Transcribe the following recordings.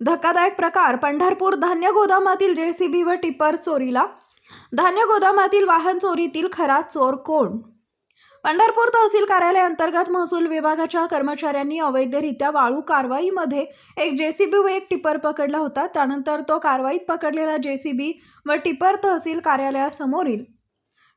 धक्कादायक प्रकार. पंढरपूर धान्य गोदामातील जेसीबी व टिपर चोरीला. धान्य गोदामातील वाहन चोरीतील खरा चोर कोण? पंढरपूर तहसील कार्यालय अंतर्गत महसूल विभागाच्या कर्मचाऱ्यांनी अवैधरित्या वाळू कारवाईमध्ये एक जेसीबी व एक टिपर पकडला होता. त्यानंतर तो कारवाईत पकडलेला जेसीबी व टिपर तहसील कार्यालयासमोरील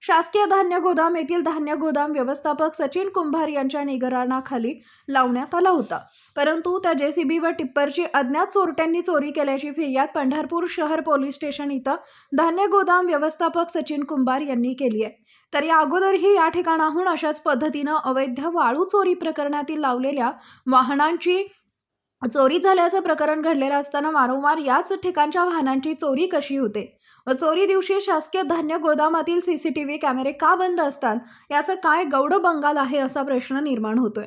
शासकीय धान्य गोदाम येथील धान्य गोदाम व्यवस्थापक सचिन कुंभार यांच्या निगराणाखाली लावण्यात आला होता. परंतु त्या जेसीबी व टिप्परची अज्ञात चोरट्यांनी चोरी केल्याची फिर्याद पंढरपूर शहर पोलीस स्टेशन इथं धान्य गोदाम व्यवस्थापक सचिन कुंभार यांनी केली आहे. तर या अगोदरही या ठिकाणाहून अशाच पद्धतीनं अवैध वाळू चोरी प्रकरणातील लावलेल्या वाहनांची चोरी झाल्याचं प्रकरण घडलेलं असताना वारंवार याच ठिकाणच्या वाहनांची चोरी कशी होते? चोरी दिवशी शासकीय धान्य गोदामातील सीसीटीव्ही कॅमेरे का बंद असतात? याचं काय गौड बंगाल आहे असा प्रश्न निर्माण होतोय.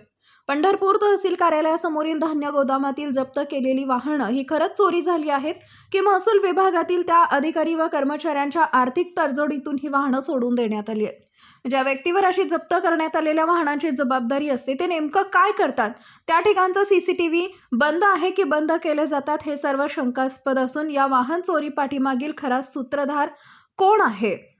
पंढरपूर तहसील कार्यालयासमोरील धान्य गोदामातील जप्त केलेली वाहनं ही खरंच चोरी झाली आहेत की महसूल विभागातील त्या अधिकारी व कर्मचाऱ्यांच्या आर्थिक तडजोडीतून ही वाहनं सोडून देण्यात आली आहेत. ज्या व्यक्तीवर अशी जप्त करण्यात आलेल्या वाहनांची जबाबदारी असते ते नेमकं काय करतात? त्या ठिकाणचं सी सी टी व्ही बंद आहे की बंद केले जातात हे सर्व शंकास्पद असून या वाहन चोरी पाठीमागील खरा सूत्रधार कोण आहे?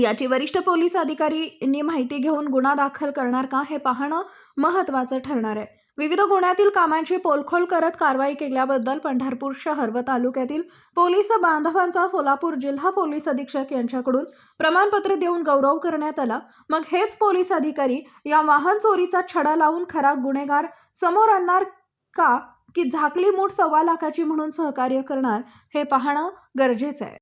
याची वरिष्ठ पोलीस अधिकारींनी माहिती घेऊन गुन्हा दाखल करणार का हे पाहणं महत्त्वाचं ठरणार आहे. विविध गुन्ह्यातील कामांची पोलखोल करत कारवाई केल्याबद्दल पंढरपूर शहर व तालुक्यातील पोलीस बांधवांचा सोलापूर जिल्हा पोलीस अधीक्षक यांच्याकडून प्रमाणपत्र देऊन गौरव करण्यात आला. मग हेच पोलीस अधिकारी या वाहन चोरीचा छडा लावून खरा गुन्हेगार समोर आणणार का? की झाकली मूठ सव्वा लाखाची म्हणून सहकार्य करणार? हे पाहणं गरजेचं आहे.